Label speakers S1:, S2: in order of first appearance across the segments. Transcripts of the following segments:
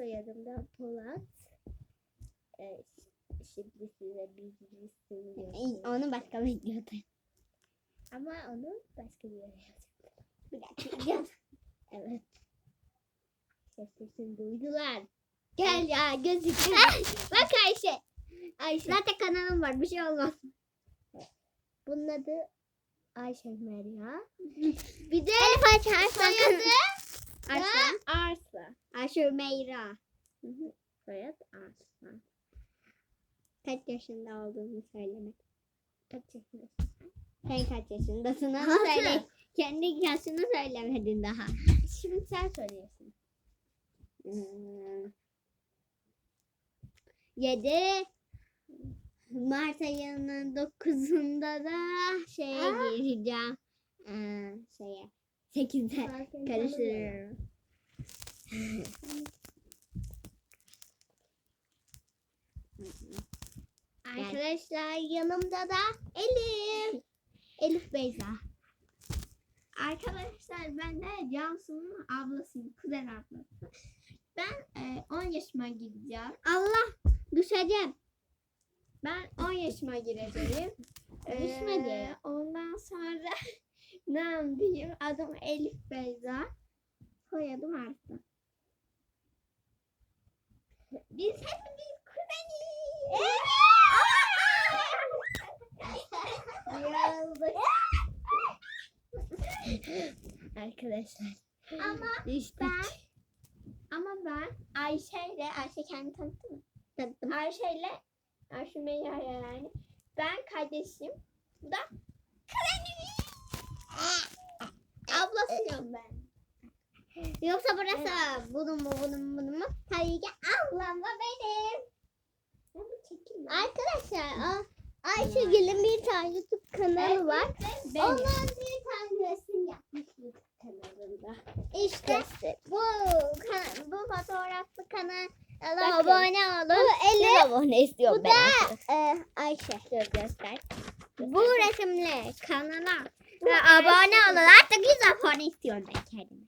S1: soyadım da Polat. Ee, şimdi size bilgisini göstereceğim.
S2: Onu başka videoda.
S1: Ama onu başka bir yere yazacağım.
S2: Bir dakika.
S1: Evet. Sesini duydular.
S2: Gel ya gözüküyor.
S1: Bak Ayşe. Ayşe.
S2: Zaten kanalım var bir şey olmaz.
S1: Bunun adı Ayşe Meryem. Bir de
S2: Elif Ayşe Arslan. Arslan.
S1: da Arslan.
S2: Ayşe Meyra.
S1: Soyad Arslan.
S2: Kaç yaşında olduğunu söylemek.
S1: Kaç yaşındasın?
S2: Sen kaç yaşındasın onu
S1: Altı.
S2: söyle. Kendi yaşını söylemedin daha.
S1: Şimdi sen söylüyorsun.
S2: Hmm. 7 Mart ayının 9'unda da şeye gireceğim. Ee, şeye. 8'de
S1: Ben seni tanımıyorum.
S2: karıştırıyorum.
S1: Arkadaşlar yanımda da Elif.
S2: Elif Beyza. Arkadaşlar ben de Cansu'nun ablasıyım. Kuzen ablası. Ben e, 10 yaşıma gireceğim. Allah düşeceğim. Ben 10 yaşıma gireceğim.
S1: Düşme diye.
S2: Ee, Ondan sonra ne yapayım? Adım Elif Beyza. Soyadım Arslan. Biz hepimiz kuzeniz.
S1: Yazık. Arkadaşlar.
S2: Ama
S1: Düştük.
S2: ben ama ben Ayşe ile Ayşe kendi tanıttı mı?
S1: Tanıttım.
S2: Ayşe ile Ayşe Meyra yani. Ben kardeşim. Bu da kuzenim. Ablasıyım ben. Yoksa burası bunun mu bunun bunun mu? Tabii ki ablam da benim.
S1: Arkadaşlar a- Ayşegül'ün bir tane YouTube kanalı var.
S2: Benim.
S1: Onlar bir tane resim yapmış YouTube kanalında.
S2: İşte bu kan- bu fotoğraflı kanala abone olun.
S1: Bu Elif.
S2: Abone istiyorum
S1: Bu
S2: ben.
S1: da e, Ayşe.
S2: Dur göster. Bu
S1: Göster.
S2: resimle kanala abone olun. Artık 100 abone istiyorum ben kendime.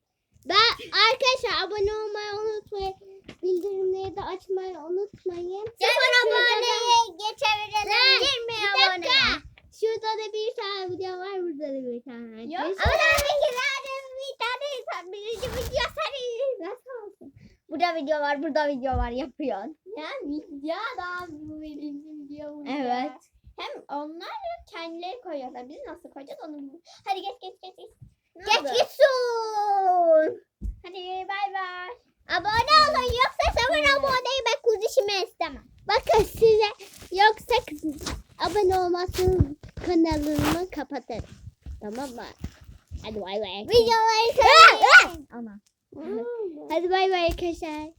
S1: Ben arkadaşlar abone olmayı unutmayın. Bildirimleri de açmayı unutmayın.
S2: Sıfır
S1: da-
S2: aboneye geçebilirim. 20
S1: Bir
S2: abone.
S1: Şurada da bir tane video var. Burada da bir tane.
S2: Yok. Ama tabii bir tane insan birinci video sarıyor. Nasıl olsun? Burada video var, burada video var yapıyorsun.
S1: Ya video daha bu birinci video. bu
S2: Evet. Hem onlar kendileri koyuyorlar. Biz nasıl koyacağız onu bilmiyorum. Hadi geç geç geç. geç.
S1: Geç gitsin.
S2: Hadi bay bay.
S1: Abone olun yoksa sıfır aboneyi ben kuzişime istemem. Bakın size yoksa abone olmazsanız kanalımı kapatırım. Tamam mı? Hadi bay bay.
S2: Videoları sevmeyin.
S1: Ama. Hadi bay bay arkadaşlar.